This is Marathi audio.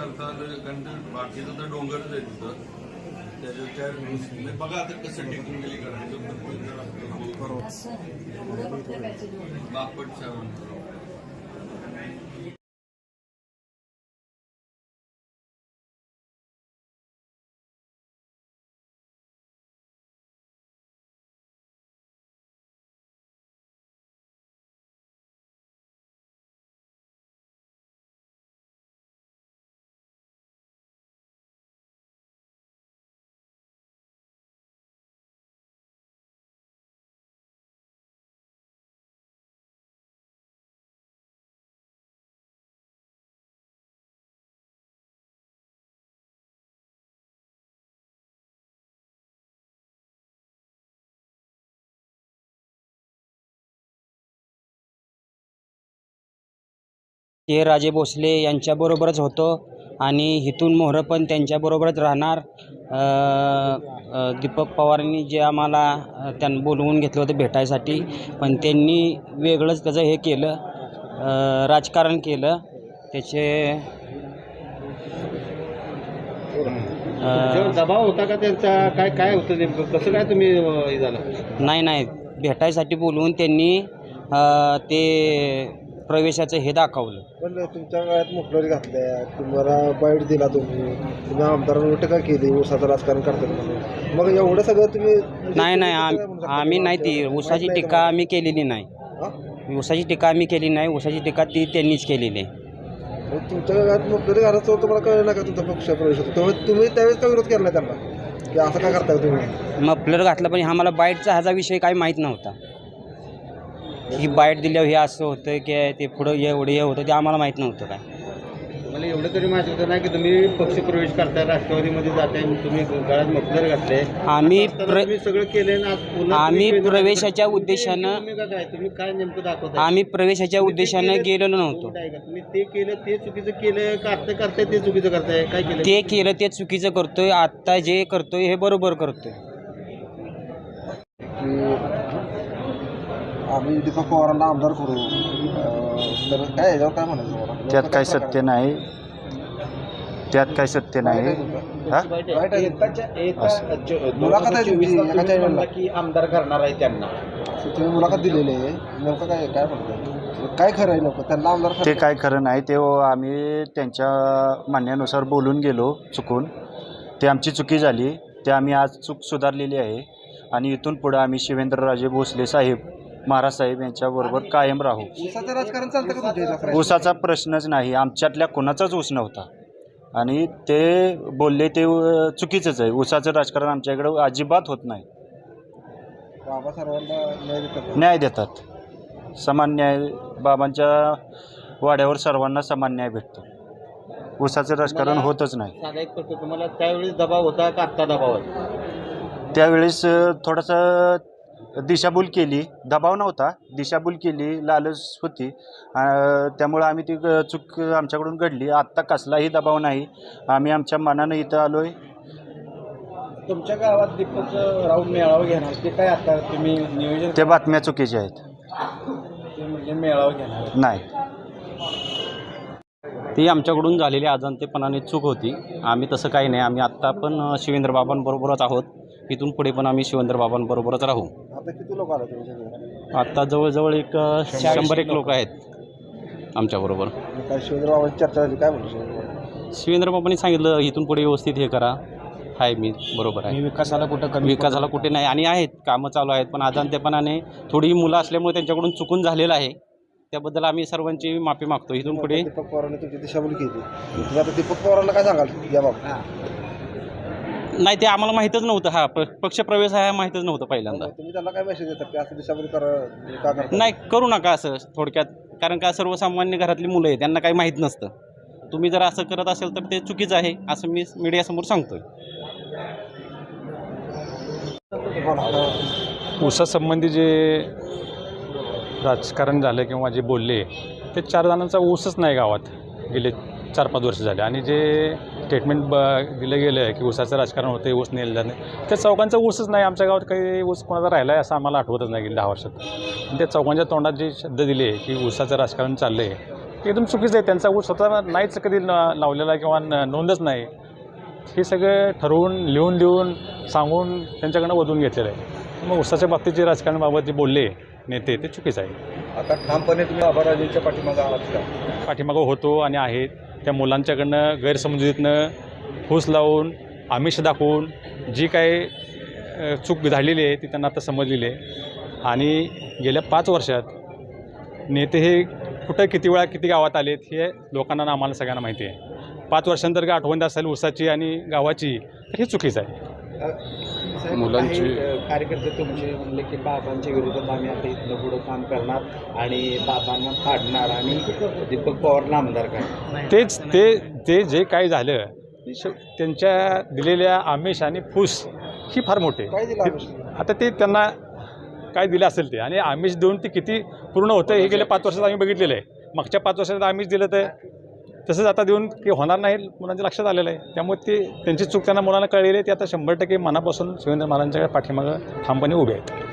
बाकीचं बाकीचं तर डोंगरच आहे तिथं. त्याच्या त्या- बघा आता कसं टिकून गेली करायचं. बापट ते राजे भोसले यांच्याबरोबरच होतो आणि इथून मोहरं पण त्यांच्याबरोबरच राहणार. दीपक पवारांनी जे आम्हाला त्यांना बोलवून घेतलं होतं भेटायसाठी पण त्यांनी वेगळंच त्याचं हे केलं राजकारण केलं. त्याचे दबाव होता का त्यांचा? काय काय होतं नेमकं? कसं काय तुम्ही हे झालं? नाही नाही. भेटायसाठी बोलवून त्यांनी ते प्रवेशाचं हे दाखवलं. पण तुमच्या काळात मुखलरी घातल्या. तुम्हाला बाईट दिला तुम्ही. तुम्ही आमदारांवर टीका केली ऊसाचं राजकारण करतात म्हणून. मग एवढं सगळं तुम्ही म्हणजे नाही नाही आम-? आम्ही नाही ती ऊसाची टीका आम्ही केलेली नाही? हा? ऊसाची टीका आम्ही केली नाही. ऊसाची टीका ती त्यांनीच केलेली. आहे मग तुमच्या काळात मुखलरी घालायचं तुम्हाला कळलं का तुमचा पक्ष प्रवेश होतो? तुम्ही तुम्ही त्यावेळेस का विरोध केला त्यांना? की असं काय करताय तुम्ही? मफलर घातलं पण आम्हाला बाईटचा ह्याचा विषय काही माहीत नव्हता. ही बाईट दिल्यावर हे असं होतं की ते पुढं एवढं हे होतं ते आम्हाला माहीत नव्हतं काय. तुम्हाला एवढं तरी माहिती होतं ना की तुम्ही पक्ष प्रवेश करताय राष्ट्रवादीमध्ये जाताय तुम्ही गळ्यात मफलर घातले. आम्ही असताना प्र तुम्ही सगळं केलंय ना आज पुन्हा आम्ही तुम्ही केलं. प्रवेशाच्या उद्देशानं- काय तुम्ही काय नेमकं दाखवताय? आम्ही प्रवेशाच्या उद्देशानं केलं- गेलेलो नव्हतो. तुम्ही काय का? तुम्ही ते केलं ते चुकीचं केलं का? आता करताय ते चुकीचं करताय? काय केलं ते केलं ते चुकीचं करतोय आत्ता जे करतोय हे बरोबर करतोय. आम्ही दीपक पवारांना आमदार करू. अं, तर काय याच्यावर काय म्हणायचं मला? त्यात काही सत्य नाही. त्यात काही सत्य नाही. हा. मुलाखत आहे तुमची, एका channel ला. की आमदार करणार आहे त्यांना. तुम्ही मुलाखत दिलेली आहे. नेमकं काय काय काय खरं आहे लोक त्यांना आमदार ते काय खरं नाही ते आम्ही त्यांच्या म्हणण्यानुसार बोलून गेलो चुकून. ते आमची चुकी झाली. ते आम्ही आज चूक सुधारलेली आहे. आणि इथून पुढं आम्ही शिवेंद्रराजे भोसले साहेब महाराज साहेब यांच्याबरोबर कायम राहू. ऊसाचं राजकारण चालतं का तुमच्या इथं? ऊसाचा प्रश्नच नाही आमच्यातल्या कोणाचाच ऊस नव्हता. आणि ते बोलले ते अ, चुकीचंच आहे. ऊसाचं राजकारण आमच्याकडं अजिबात होत नाही. बाबा सर्वांना न्याय देतात न्याय देतात. समान न्याय बाबांच्या वाड्यावर सर्वांना समान न्याय भेटतो. ऊसाचं राजकारण होतच नाही. साधा एक प्रश्न तुम्हाला त्यावेळेस दबाव होता का आत्ता दबाव आहे? त्यावेळेस अ, थोडासा दिशाभूल केली. दबाव नव्हता. दिशाभूल केली लालच होती. त्यामुळं आम्ही ती चूक आमच्याकडून घडली. आत्ता कसलाही दबाव नाही. आम्ही आमच्या मनानं इथं आलो आहे तुमच्या गावात दीपक राऊत मेळावा घेणार ते काय आता तुम्ही नियोजन ते बातम्या चुकीच्या आहेत. ते म्हणजे मेळावा घेणार. नाही. ती आमच्याकडून झालेली अजाणतेपणाने चूक होती. आम्ही तसं काही नाही. आम्ही आत्ता पण अ, शिवेंद्र बाबांबरोबरच आहोत. इथून पुढे पण आम्ही शिवेंद्र बाबांबरोबरच राहू. आता किती लोक आले तुमच्याकडे आत्ता जवळजवळ एक शंभर एक लोक. आहेत. आमच्याबरोबर. काय शिवेंद्र बाबांची चर्चा झाली काय म्हणू शिवेंद्र शिवेंद्र बाबांनी सांगितलं इथून पुढे व्यवस्थित हे करा. आहे मी बरोबर आहे. विकासाला कुठं कमी विकासाला कुठे नाही. आणि आहेत कामं चालू आहेत पण अजाणतेपणाने थोडी मुलं असल्यामुळे त्यांच्याकडून चुकून झालेलं आहे. त्याबद्दल आम्ही सर्वांची माफी मागतो. इथून पुढे दीपक पवारांनी तुमची दिशाभूल केली. तुम्ही आता दीपक पवारांना काय सांगाल या बाबा नाही ते आम्हाला माहीतच नव्हतं. हा प- पक्षप्रवेश हा माहीतच नव्हतं पहिल्यांदा. तुम्ही त्यांना काय मेसेज देतात की असं दिशाभूल करा का करता? नाही करू नका असं थोडक्यात. कारण का सर्वसामान्य घरातली मुलं आहे त्यांना काही माहीत नसतं. तुम्ही जर असं करत असेल तर ते चुकीचं आहे असं मी मीडियासमोर सांगतोय. ऊसासंबंधी जे राजकारण झालं किंवा जे बोलले ते चार जणांचा ऊसच नाही गावात. गेले चार पाच वर्ष झाले. आणि जे स्टेटमेंट ब दिलं गेलं आहे की ऊसाचं राजकारण होतं ऊस नेलं नाही. त्या चौकांचा ऊसच नाही आमच्या गावात काही ऊस कोणाचा राहिला आहे असं आम्हाला आठवतच नाही गेली दहा वर्षात. आणि त्या चौकांच्या तोंडात जे शब्द दिले की ऊसाचं राजकारण चाललं आहे ते एकदम चुकीचं आहे. त्यांचा ऊस स्वतः नाहीच कधी लावलेला किंवा नोंदच नाही. हे सगळं ठरवून लिहून देऊन सांगून त्यांच्याकडनं वधून घेतलेलं आहे. मग उसाच्या बाबतीत जे राजकारणाबाबत जे बोलले नेते ते चुकीचं आहे. आता ठामपणे तुम्ही आबाराजेंच्या पाठीमागे आहात का? पाठीमागं होतो आणि आहेत. त्या मुलांच्याकडनं गैरसमजुतीतनं फूस लावून आमिष दाखवून जी काही चूक झालेली आहे ती त्यांना आता समजलेली आहे. आणि गेल्या पाच वर्षात नेते हे कुठं किती वेळा किती गावात आलेत हे लोकांना आम्हाला सगळ्यांना माहिती आहे. पाच वर्षांतर का आठवण असेल उसाची आणि गावाची तर हे चुकीचं आहे. मुलांची कार्यकर्ते तुमचे म्हणले की बाबांच्या विरोधात आम्ही आता इथनं पुढं काम करणार आणि बाबांना काढणार आणि दीपक पवारला आमदार करणार तेच ते ते जे काही झालं त्यांच्या दिलेल्या आमिष आणि फूस ही फार मोठी. काय? आता ते त्यांना काय दिलं असेल ते आणि आमिष देऊन ते किती पूर्ण होतं हे गेल्या पाच वर्षात आम्ही बघितलेलं आहे मागच्या पाच वर्षात आमिष दिलं तर तसंच आता देऊन की होणार नाही मुलांच्या लक्षात आलेलं आहे. त्यामुळे ते त्यांची चूक त्यांना मुलांना कळलेली आहे. ते आता शंभर टक्के मनापासून शिवेंद्र महाराजांच्या पाठीमागं ठामपणे उभे आहेत.